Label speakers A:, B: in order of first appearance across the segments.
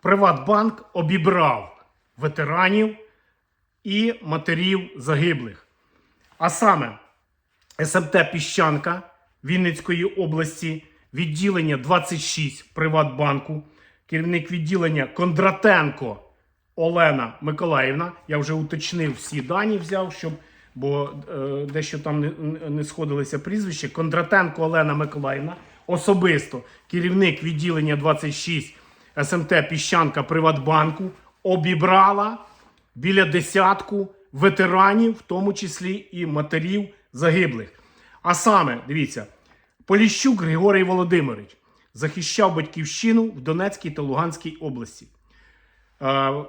A: Приватбанк обібрав ветеранів і матерів загиблих. А саме СМТ Піщанка Вінницької області, відділення 26 Приватбанку, керівник відділення Кондратенко Олена Миколаївна. Я вже уточнив всі дані, взяв, щоб, бо е, дещо там не, не сходилися прізвища. Кондратенко Олена Миколаївна, особисто керівник відділення 26 СМТ Піщанка Приватбанку, обібрала біля десятку ветеранів, в тому числі і матерів загиблих. А саме, дивіться, Поліщук Григорій Володимирович захищав батьківщину в Донецькій та Луганській області. Е,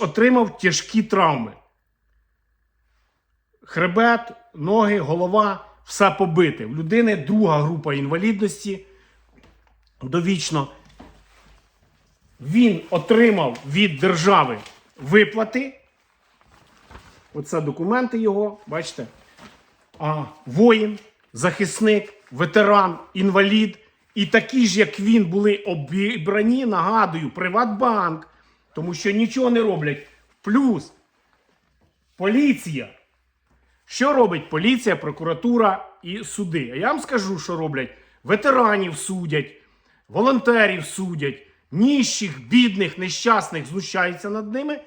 A: отримав тяжкі травми. Хребет, ноги, голова все побите. В людини друга група інвалідності довічно. Він отримав від держави виплати. Оце документи його, бачите? А, воїн, захисник, ветеран, інвалід. І такі ж, як він, були обібрані, нагадую, Приватбанк, тому що нічого не роблять. Плюс поліція. Що робить поліція, прокуратура і суди? А я вам скажу, що роблять. Ветеранів судять, волонтерів судять, ніщих, бідних, нещасних знущаються над ними.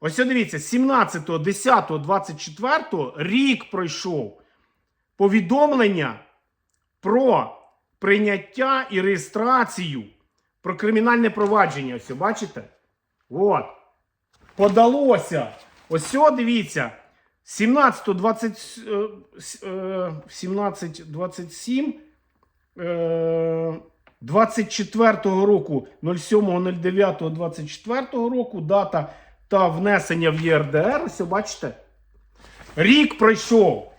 A: Ось дивіться, 17, 10, 24 рік пройшов повідомлення про прийняття і реєстрацію про кримінальне провадження. Ось, бачите? От. Подалося. Ось, дивіться. 17, 20, е, с- е, 17, 27, е, 24 року, 07.09.24 року, дата та внесення в ЄРДР. Ось, бачите? Рік пройшов.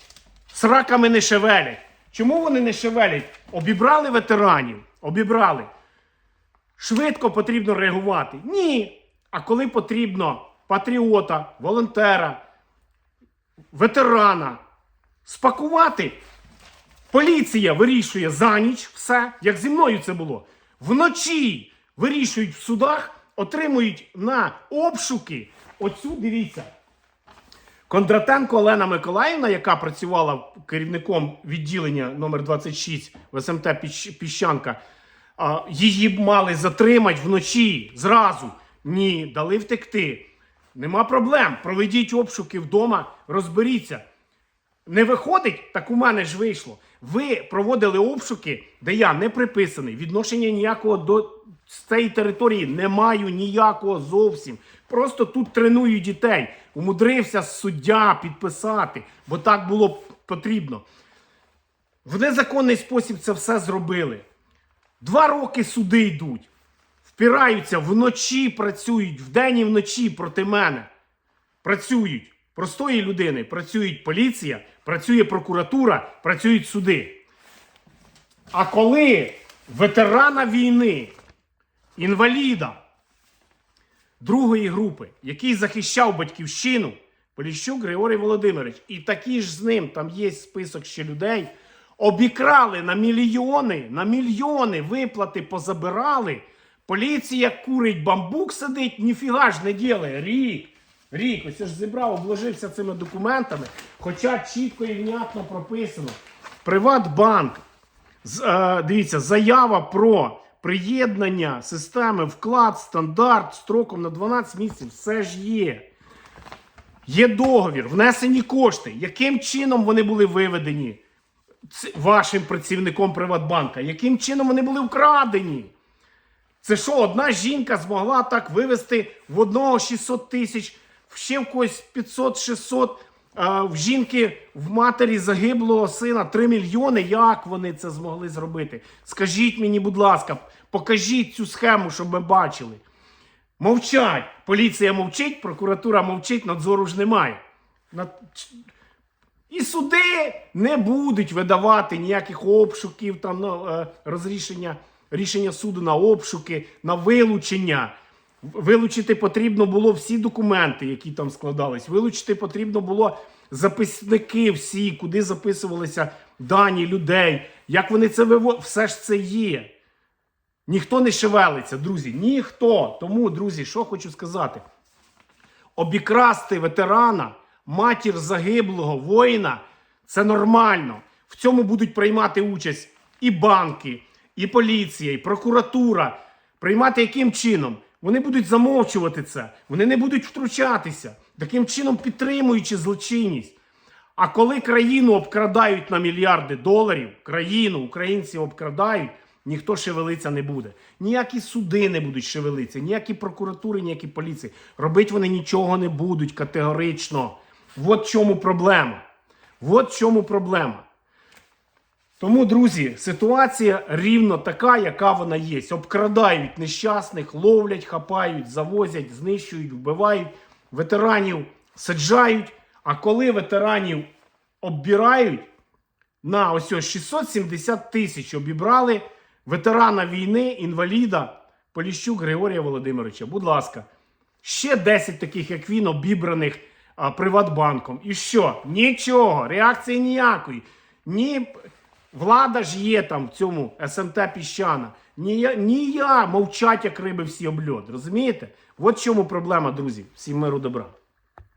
A: Сраками не шевелять. Чому вони не шевелять? Обібрали ветеранів. Обібрали. Швидко потрібно реагувати. Ні. А коли потрібно патріота, волонтера, ветерана спакувати, поліція вирішує за ніч все, як зі мною це було. Вночі вирішують в судах, отримують на обшуки. Оцю дивіться. Кондратенко Олена Миколаївна, яка працювала керівником відділення номер 26 в СМТ Піщанка, її б мали затримати вночі зразу. Ні, дали втекти. Нема проблем. Проведіть обшуки вдома, розберіться. Не виходить, так у мене ж вийшло. Ви проводили обшуки, де я не приписаний. Відношення ніякого до цієї території не маю ніякого зовсім. Просто тут треную дітей. Умудрився суддя підписати, бо так було потрібно. В незаконний спосіб це все зробили. Два роки суди йдуть. Впираються вночі, працюють, вдень і вночі проти мене. Працюють простої людини, працюють поліція, працює прокуратура, працюють суди. А коли ветерана війни, інваліда другої групи, який захищав батьківщину, Поліщук Григорій Володимирович, і такі ж з ним, там є список ще людей, обікрали на мільйони, на мільйони виплати позабирали. Поліція курить бамбук сидить, ніфіга ж не ділає. Рік. Рік, ось я ж зібрав, обложився цими документами, хоча чітко і внятно прописано. Приватбанк е, дивіться, заява про приєднання системи вклад, стандарт строком на 12 місяців. Все ж є. Є договір, внесені кошти. Яким чином вони були виведені вашим працівником Приватбанка? Яким чином вони були вкрадені? Це що, одна жінка змогла так вивести в одного 600 тисяч, ще в когось 500-600, в жінки в матері загиблого сина 3 мільйони. Як вони це змогли зробити? Скажіть мені, будь ласка, покажіть цю схему, щоб ми бачили. Мовчать. Поліція мовчить, прокуратура мовчить, надзору ж немає. І суди не будуть видавати ніяких обшуків, там е, розрішення, рішення суду на обшуки, на вилучення. Вилучити потрібно було всі документи, які там складались. Вилучити потрібно було записники всі, куди записувалися дані людей, як вони це виводили. Все ж це є. Ніхто не шевелиться, друзі. Ніхто. Тому, друзі, що хочу сказати. Обікрасти ветерана, матір загиблого воїна це нормально. В цьому будуть приймати участь і банки, і поліція, і прокуратура. Приймати яким чином? Вони будуть замовчувати це, вони не будуть втручатися, таким чином підтримуючи злочинність. А коли країну обкрадають на мільярди доларів, країну українці обкрадають, ніхто шевелиться не буде. Ніякі суди не будуть шевелитися, ніякі прокуратури, ніякі поліції. Робити вони нічого не будуть категорично. От чому проблема. От чому проблема. Тому, друзі, ситуація рівно така, яка вона є. Обкрадають нещасних, ловлять, хапають, завозять, знищують, вбивають, ветеранів саджають. А коли ветеранів оббирають, на ось ось 670 тисяч обібрали ветерана війни, інваліда Поліщук Григорія Володимировича. Будь ласка, ще 10 таких, як він, обібраних а, Приватбанком. І що? Нічого, реакції ніякої. Ні, влада ж є там в цьому СМТ Піщана. Ні я, ні я мовчать, як риби всі обльот. Розумієте? От чому проблема, друзі. Всім миру добра.